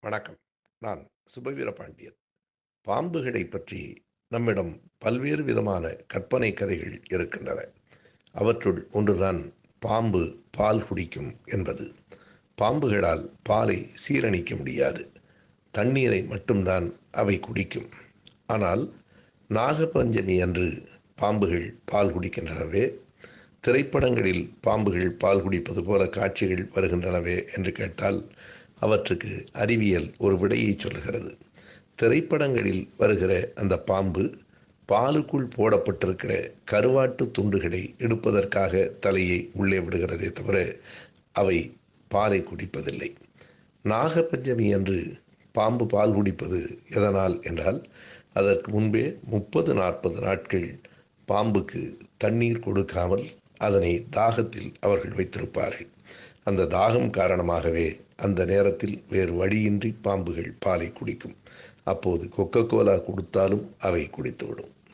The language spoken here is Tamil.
வணக்கம். நான் சுபவீர பாண்டியன். பாம்புகளை பற்றி நம்மிடம் பல்வேறு விதமான கற்பனை கதைகள் இருக்கின்றன. அவற்றுள் ஒன்றுதான் பாம்பு பால் குடிக்கும் என்பது. பாம்புகளால் பாலை சீரணிக்க முடியாது. தண்ணீரை மட்டும்தான் அவை குடிக்கும். ஆனால் நாகபஞ்சமி அன்று பாம்புகள் பால் குடிக்கின்றனவே? திரைப்படங்களில் பாம்புகள் பால் குடிப்பது போல காட்சிகள் வருகின்றனவே என்று கேட்டால் அவற்றுக்கு அறிவியல் ஒரு விடையை சொல்லுகிறது. திரைப்படங்களில் வருகிற அந்த பாம்பு பாலுக்குள் போடப்பட்டிருக்கிற கருவாட்டு துண்டுகளை எடுப்பதற்காக தலையை உள்ளே விடுகிறதே தவிர அவை பாலை குடிப்பதில்லை. நாகபஞ்சமி அன்று பாம்பு பால் குடிப்பது எதனால் என்றால் அதற்கு முன்பே முப்பது நாற்பது நாட்கள் பாம்புக்கு தண்ணீர் கொடுக்காமல் அதனை தாகத்தில் அவர்கள் வைத்திருப்பார்கள். அந்த தாகம் காரணமாகவே அந்த நேரத்தில் வேறு வழியின்றி பாம்புகள் பாலை குடிக்கும். அப்போது கொக்கோ கோலா கொடுத்தாலும் அவை குடித்துவிடும்.